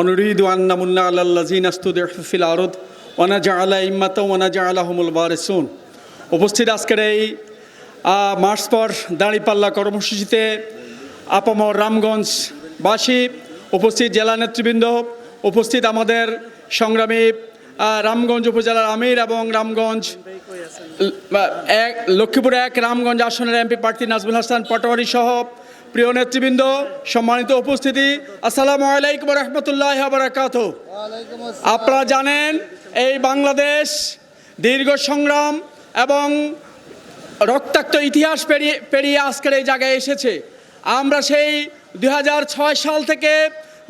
অনুরিদ আন্নামুল্লা আল্লাহজিন আস্তুদ্দিল আরদ অনাজা আলা ইম্মাত ওনাজা আলাহমুল বারেসুন উপস্থিত আজকের এই মার্চ পর দাঁড়িপাল্লা কর্মসূচিতে আপামর রামগঞ্জবাসী, উপস্থিত জেলা নেতৃবৃন্দ, উপস্থিত আমাদের সংগ্রামী রামগঞ্জ উপজেলার আমির এবং রামগঞ্জ এক, লক্ষ্মীপুর এক রামগঞ্জ আসনের এমপি প্রার্থী নাজমুল হাসান পটোয়ারি সহ প্রিয় নেতৃবৃন্দ, সম্মানিত উপস্থিতি, আসসালামু আলাইকুম রহমতুল্লাহ বারাকাত আপনারা জানেন, এই বাংলাদেশ দীর্ঘ সংগ্রাম এবং রক্তাক্ত ইতিহাস পেরিয়ে পেরিয়ে আজকের এই জায়গায় এসেছে। আমরা সেই দু হাজার ছয় সাল থেকে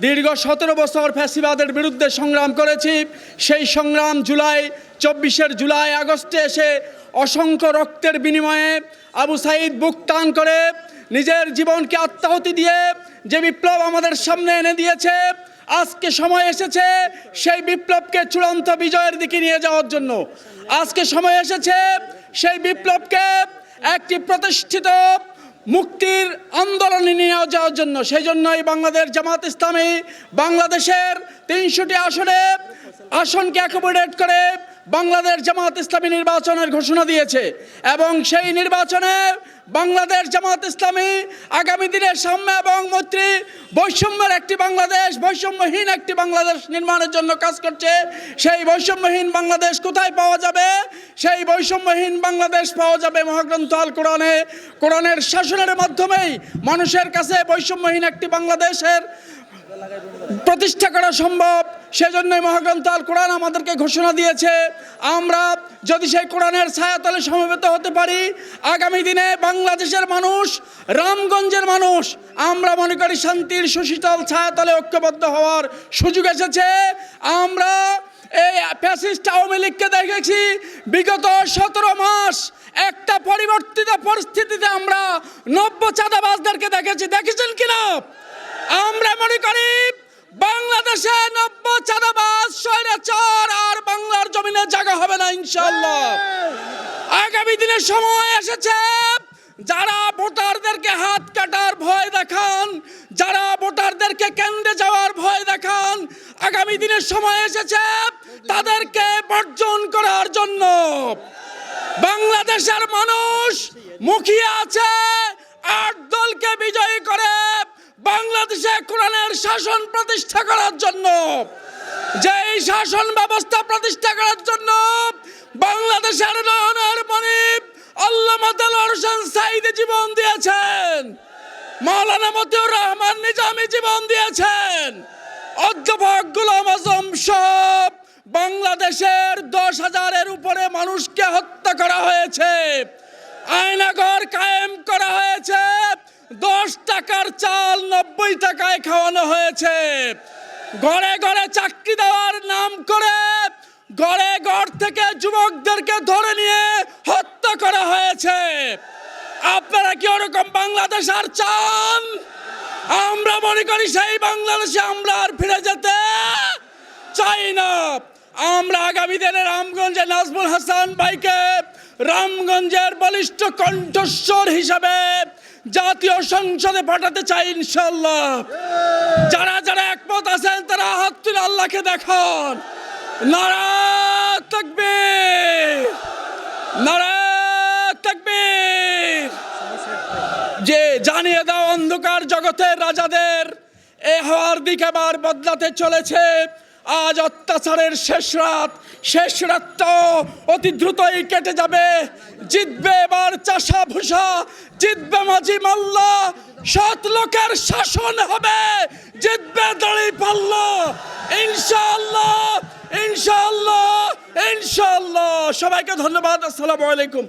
দীর্ঘ সতেরো বছর ফ্যাসিবাদের বিরুদ্ধে সংগ্রাম করেছি। সেই সংগ্রাম জুলাই, চব্বিশের জুলাই, আগস্টে এসে অসংখ্য রক্তের বিনিময়ে আবু সাইদ বুক টান করে নিজের জীবনকে আত্মাহুতি দিয়ে যে বিপ্লব আমাদের সামনে এনে দিয়েছে, আজকে সময় এসেছে সেই বিপ্লবকে চূড়ান্ত বিজয়ের দিকে নিয়ে যাওয়ার জন্য। আজকে সময় এসেছে সেই বিপ্লবকে একটি প্রতিষ্ঠিত মুক্তির আন্দোলনে নিয়ে যাওয়ার জন্য। সেই জন্যই বাংলাদেশ জামাত ইসলামী বাংলাদেশের তিনশোটি আসনে আসনকে অ্যাকোমোডেট করে বাংলাদেশ জামাত ইসলামী নির্বাচনের ঘোষণা দিয়েছে এবং সেই নির্বাচনে বাংলাদেশ জামাত ইসলামী আগামী দিনের সাম্য এবং মৈত্রী বৈষম্যের একটি বাংলাদেশ, বৈষম্যহীন একটি বাংলাদেশ নির্মাণের জন্য কাজ করছে। সেই বৈষম্যহীন বাংলাদেশ কোথায় পাওয়া যাবে? সেই বৈষম্যহীন বাংলাদেশ পাওয়া যাবে মহাগ্রন্থ আল কোরআনে। কোরআনের শাসনের মাধ্যমেই মানুষের কাছে বৈষম্যহীন একটি বাংলাদেশের প্রতিষ্ঠা করা সম্ভব। সেজন্যই মহাগ্রন্থ আল কোরআন আমাদেরকে ঘোষণা দিয়েছে, আমরা যদি সেই কোরআনের ছায়াতলে সমবেত হতে পারি, আগামী দিনে বাংলাদেশের মানুষ, রামগঞ্জের মানুষ, আমরা মনে করি শান্তির সুশীতল ছায়াতলে ঐক্যবদ্ধ হওয়ার সুযোগ এসেছে। আমরা এই ফ্যাসিস্ট আওয়ামী লীগকে দেখেছি, বিগত সতেরো মাস একটা পরিবর্তিত পরিস্থিতিতে আমরা নব্য চাঁদাবাজদেরকে দেখেছি। দেখেছেন কিনা? আমরা মনে করি বাংলাদেশে নব্য চাঁদাবাজ স্বৈরাচার আর বাংলার জমিনে জায়গা হবে না ইনশাল্লাহ আগামী দিনের সময় এসেছে যারা ভোটারদেরকে হাত কাটার ভয় দেখান যারা ভোটারদেরকে কেন্দ্রে যাওয়ার ভয় দেখান আগামী দিনের সময় এসেছে তাদেরকে বর্জন করার জন্য। বাংলাদেশের মানুষ মুখিয়ে আছে আট দলকে বিজয়ী করে বাংলাদেশে কোরআনের শাসন প্রতিষ্ঠা করার জন্য, যেই শাসন ব্যবস্থা প্রতিষ্ঠা করার জন্য বাংলাদেশের নয়নের মনিব আল্লামা দেলোয়ার হোসেন সাইদ জীবন দিয়েছেন, মাওলানা মতিউর রহমান নিজামী জীবন দিয়েছেন, অধ্যাপক গুলাম আজম সব বাংলাদেশের দশ হাজারের উপরে মানুষকে হত্যা করা হয়েছে, আয়নাগর নব্বই টাকায় খাওয়ানো হয়েছে। ঘরে ঘরে চাকরি দেওয়ার নাম করে ঘরে ঘর থেকে যুবকদেরকে ধরে নিয়ে হত্যা করা হয়েছে। আপনারা কি ওরকম বাংলাদেশ আর চান? আমরা মনে করি সেই বাংলাদেশে আমরা আর ফিরে যেতে চাই না। আমরা আগামী দিনে রামগঞ্জে নাজমুল হাসান ভাইকে রামগঞ্জের বলিষ্ঠ কণ্ঠস্বর হিসাবে জাতীয় সংসদে পাঠাতে চাই ইনশাল্লাহ যারা যারা একমত আছেন, তারা হাত আল্লাহকে দেখান। নারা তকবীর। নারা তকবীর। যে জানিয়ে দাও অন্ধকার জগতের রাজাদের, এ হওয়ার দিকে আবার বদলাতে চলেছে। আজ অত্যাচারের শেষ রাত শেষ রাত তো অতি দ্রুতই কেটে যাবে। জিতবে এবার চাষা ভুষা জিতবে মাঝি মাল্লা। সৎ লোকের শাসন হবে, জিতবে দড়ি পাল্ল। ইনশাআল্লাহ ইনশাআল্লাহ ইনশাআল্লাহ। সবাইকে ধন্যবাদ, আসসালামু আলাইকুম।